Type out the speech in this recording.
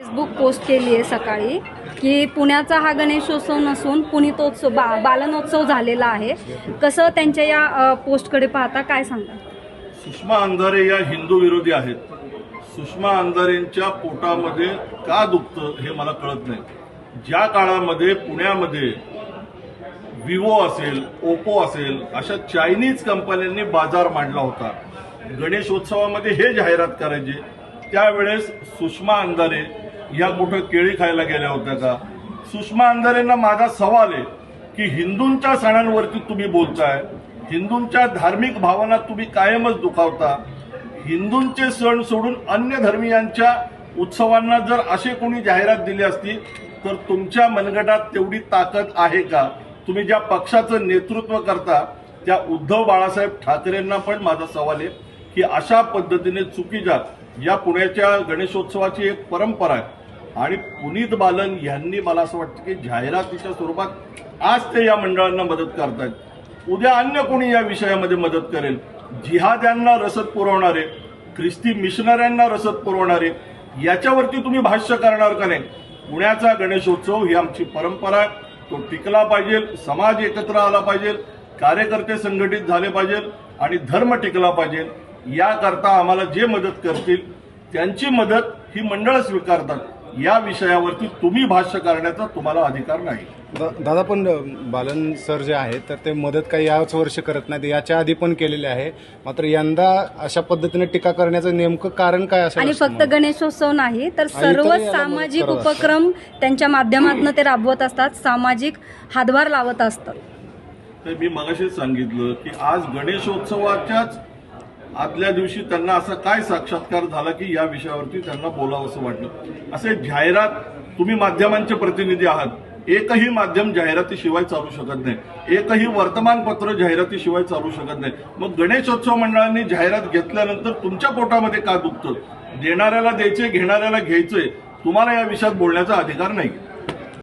Facebook post केली आहे सकाळी की पुण्याचा हा गणेशोत्सव नसून पुणितोत्सव बा बालनोत्सव झालेला आहे. कसं त्यांच्या या अ, पोस्टकडे पाहता काय सांगा सुषमा अंधारे या हिंदू विरोधी आहेत. सुषमा अंधारेंच्या पोटामध्ये का दुखतं हे मला कळत नाही. ज्या काळामध्ये पुण्यामध्ये विवो असेल ओप्पो असेल अशा चायनीज कंपन्यांनी बाजार मांडला होता. गणेशोत्सवामध्ये हे जाहिरात करायचे त्यावेळेस सुषमा अंधारे या कुठं केळी खायला गेल्या होत्या का? सुषमा अंधारेंना माझा सवाल आहे की हिंदूंच्या सणांवरती तुम्ही बोलताय हिंदूंच्या धार्मिक भावना तुम्ही कायमच दुखावता. हिंदूंचे सण सोडून अन्य धर्मियांच्या उत्सवांना जर असे कोणी जाहिरात दिली असती तर तुमच्या मनगटात तेवढी ताकद आहे का? तुम्ही ज्या पक्षाचं नेतृत्व करता त्या उद्धव बाळासाहेब ठाकरेंना पण माझा सवाल आहे की अशा पद्धतीने चुकीच्या या पुण्याच्या गणेशोत्सवाची एक परंपरा आहे. आणि पुनीत बालन यांनी मला असं वाटतं की जाहिरातीच्या स्वरूपात आज ते या मंडळांना मदत करतायत. उद्या अन्य कोणी या विषयामध्ये मदत करेल? जिहाद्यांना रसद पुरवणारे ख्रिस्ती मिशनऱ्यांना रसद पुरवणारे याच्यावरती तुम्ही भाष्य करणार का नाही? पुण्याचा गणेशोत्सव ही आमची परंपरा आहे. तो टिकला पाहिजे समाज एकत्र आला पाहिजे कार्यकर्ते संघटित झाले पाहिजे आणि धर्म टिकला पाहिजे. याकरता आम्हाला जे मदत करतील त्यांची मदत ही मंडळ स्वीकारतात. या विषयावरती तुम्ही भाष्य करण्याचा तुम्हाला अधिकार नाही. दादा पण बालन सर जे आहेत तर ते मदत काही याच वर्षी करत नाहीत. याच्या आधी पण केलेले आहे. मात्र यंदा अशा पद्धतीने टीका करण्याचं नेमकं कारण काय असेल? आणि असं फक्त? गणेशोत्सव नाही तर सर्व सामाजिक. उपक्रम त्यांच्या माध्यमातून ते राबवत असतात. सामाजिक हातभार लावत असतात. तर मी मगाशीच सांगितलं की आज गणेशोत्सवाच्याच आदल्या दिवशी त्यांना असा काय साक्षात्कार झाला की या विषयावरती त्यांना बोलावं असं वाटलं? असे जाहिरात तुम्ही माध्यमांचे प्रतिनिधी आहात. एकही माध्यम जाहिरातीशिवाय चालू शकत नाही. एकही वर्तमानपत्र जाहिरातीशिवाय चालू शकत नाही. मग गणेशोत्सव मंडळांनी जाहिरात घेतल्यानंतर तुमच्या पोटामध्ये काय दुखतं? देणाऱ्याला द्यायचे घेणाऱ्याला घ्यायचंय. तुम्हाला या विषयात बोलण्याचा अधिकार नाही.